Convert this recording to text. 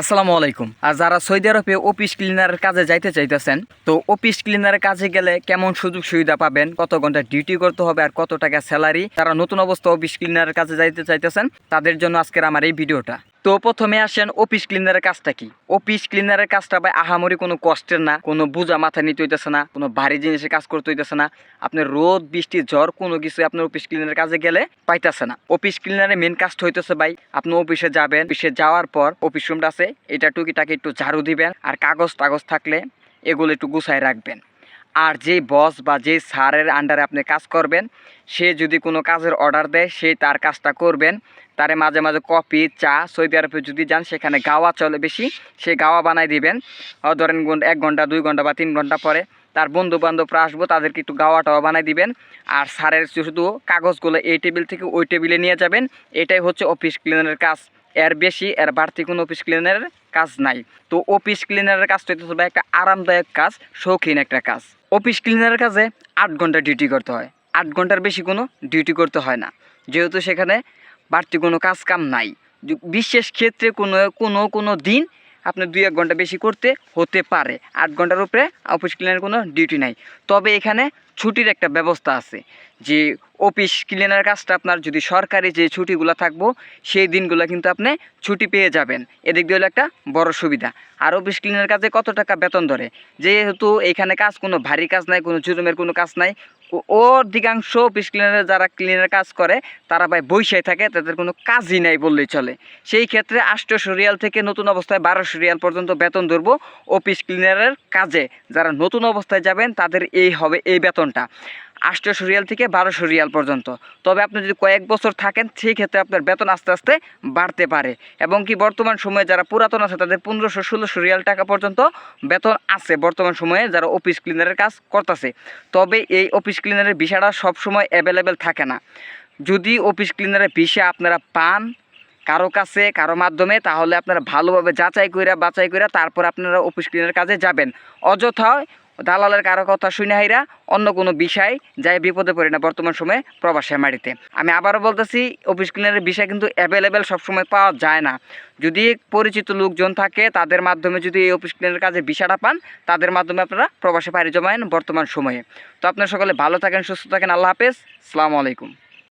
আসসালামু আলাইকুম। আর যারা সৌদি আরবে অফিস ক্লিনারের কাজে যাইতে চাইতেছেন, তো অফিস ক্লিনারের কাজে গেলে কেমন সুযোগ সুবিধা পাবেন? কত ঘণ্টা ডিউটি করতে হবে আর কত টাকা স্যালারি তারা নতুন অবস্থা অফিস ক্লিনারের কাজে যাইতে চাইতেছেন, তাদের জন্য আজকের আমার এই ভিডিওটা। তো প্রথমে আসেন অফিস ক্লিনারের কাজটা কি? অফিস ক্লিনারের কাজটা ভাই আহামরি কোনো কষ্টের না, কোনো বোঝা মাথা নিতে হইতেছে না, কোনো ভারী জিনিসের কাজ করতে হইতেছে না। আপনার রোদ, বৃষ্টি, ঝড় কোনো কিছু আপনার অফিস ক্লিনারের কাজে গেলে পাইতেছে না। অফিস ক্লিনারের মেন কাজটা হইতেছে ভাই, আপনি অফিসে যাবেন অফিসে যাওয়ার পর অফিস রুমটা আছে, এটা টুকিটাকে একটু ঝাড়ু দিবেন আর কাগজ টাগজ থাকলে এগুলো একটু গুছায় রাখবেন। আর যে বস বা যে স্যারের আন্ডারে আপনি কাজ করবেন, সে যদি কোনো কাজের অর্ডার দেয়, সে তার কাজটা করবেন। তারে মাঝে মাঝে কফি, চা, সৌদি আরবে যদি যান, সেখানে গাওয়া চলে বেশি, সে গাওয়া বানাই দিবেন। ধরেন এক ঘণ্টা, দুই ঘণ্টা বা তিন ঘণ্টা পরে তার বন্ধু বান্ধবরা আসব, তাদেরকে একটু গাওয়া টাওয়া বানাই দিবেন। আর স্যারের শুধু কাগজগুলো, এই টেবিল থেকে ওই টেবিলে নিয়ে যাবেন। এটাই হচ্ছে অফিস ক্লিনারের কাজ। এর বেশি, এর বাড়তি কোনো অফিস ক্লিনারের কাজ নাই। তো অফিস ক্লিনারের কাজটা হচ্ছে ভাই একটা আরামদায়ক কাজ, শৌখিন একটা কাজ। অফিস ক্লিনারের কাজে আট ঘণ্টা ডিউটি করতে হয়। আট ঘণ্টার বেশি কোনো ডিউটি করতে হয় না। যেহেতু সেখানে বাড়তি কোনো কাজ কাম নাই বিশেষ ক্ষেত্রে কোনো কোনো কোনো দিন আপনি দুই, এক ঘণ্টা বেশি করতে হতে পারে। আট ঘণ্টার উপরে অফিস ক্লিনারের কোনো ডিউটি নাই। তবে এখানে ছুটির একটা ব্যবস্থা আছে যে অফিস ক্লিনার কাজটা আপনার যদি সরকারি যে ছুটিগুলো থাকব, সেই দিনগুলো কিন্তু আপনি ছুটি পেয়ে যাবেন। এদিক দিয়ে হলো একটা বড় সুবিধা। আর অফিস ক্লিনার কাজে কত টাকা বেতন ধরে? যেহেতু এখানে কাজ কোনো ভারী কাজ নাই, কোনো জুলুমের কোনো কাজ নাই অধিকাংশ অফিস ক্লিনারে যারা ক্লিনার কাজ করে, তারা ভাই বৈশাই থাকে, তাদের কোনো কাজই নাই বললেই চলে। সেই ক্ষেত্রে আষ্টশো রিয়াল থেকে নতুন অবস্থায় বারোশো রিয়াল পর্যন্ত বেতন ধরবো অফিস ক্লিনারের কাজে। যারা নতুন অবস্থায় যাবেন, তাদের এই হবে, এই বেতনটা আষ্টশো রিয়াল থেকে বারোশো রিয়াল পর্যন্ত। তবে আপনি যদি কয়েক বছর থাকেন, সেই ক্ষেত্রে আপনার বেতন আস্তে আস্তে বাড়তে পারে। এবং কি বর্তমান সময়ে যারা পুরাতন আছে, তাদের পনেরোশো, ষোলোশো রিয়াল টাকা পর্যন্ত বেতন আছে। বর্তমান সময়ে যারা অফিস ক্লিনারের কাজ করতেছে। তবে এই অফিস ক্লিনারের ভিসাটা সবসময় অ্যাভেলেবেল থাকে না। যদি অফিস ক্লিনারের ভিসা আপনারা পান কারও কাছে, কারও মাধ্যমে, তাহলে আপনারা ভালোভাবে যাচাই কইরা বাছাই কইরা তারপর আপনারা অফিস ক্লিনারের কাজে যাবেন। অযথা দালালের কারও কথা শুনে হাইরা অন্য কোনো বিষয় যাই বিপদে পড়ে না বর্তমান সময়ে প্রবাসের মাটিতে। আমি আবারও বলতেছি, অফিস ক্লিনারের বিষয় কিন্তু অ্যাভেলেবেল সবসময় পাওয়া যায় না। যদি পরিচিত লোকজন থাকে, তাদের মাধ্যমে যদি এই অফিস ক্লিনারের কাজে বিষাটা পান, তাদের মাধ্যমে আপনারা প্রবাসে পাড়ি জমায়েন বর্তমান সময়ে। তো আপনার সকলে ভালো থাকেন, সুস্থ থাকেন, আল্লাহ হাফেজ। সালামু আলাইকুম।